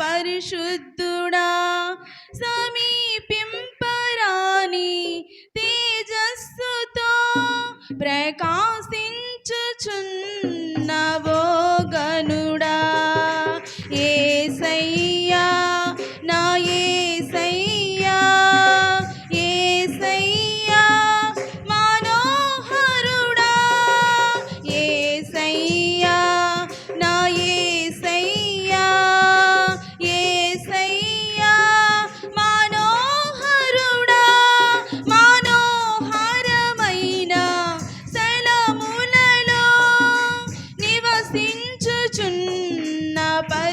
పరిశుద్ధు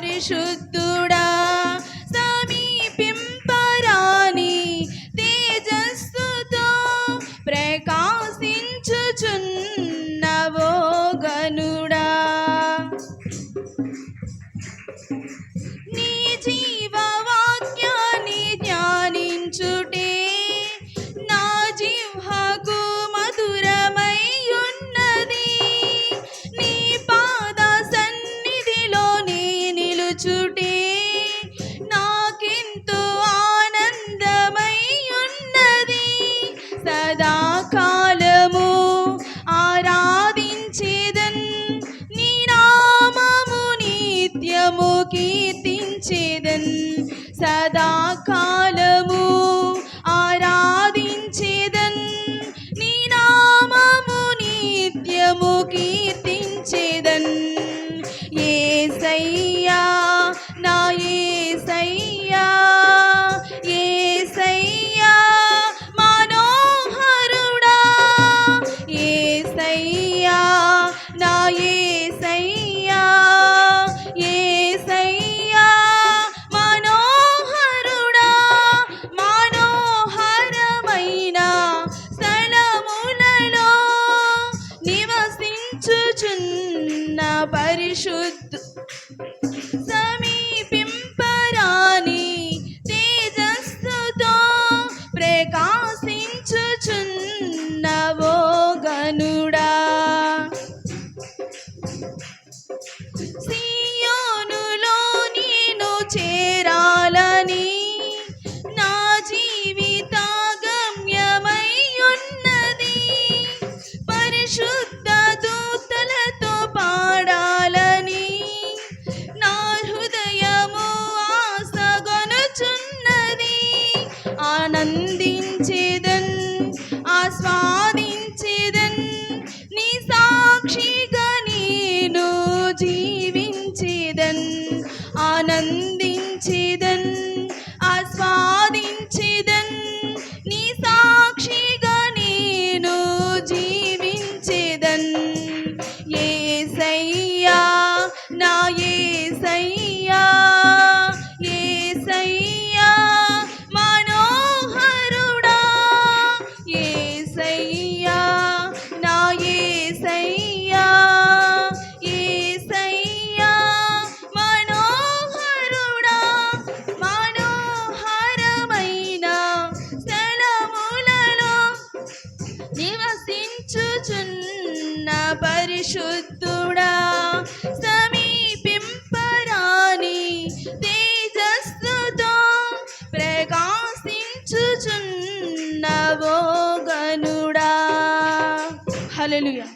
പരിശുദ്ധ కీర్తించేదన్ సదాకాలము ఆరాధించేదన్ నీ నామము నిత్యము కీర్తించేదన్ ఏ సై പരിശുദ്ധ ఆనందించిదన్ ఆనందించిదన్. పరిశుద్ధుడా సమీపింపరాని తేజస్సుతో ప్రకాశించుచున్నవో గనుడా. హలలుయా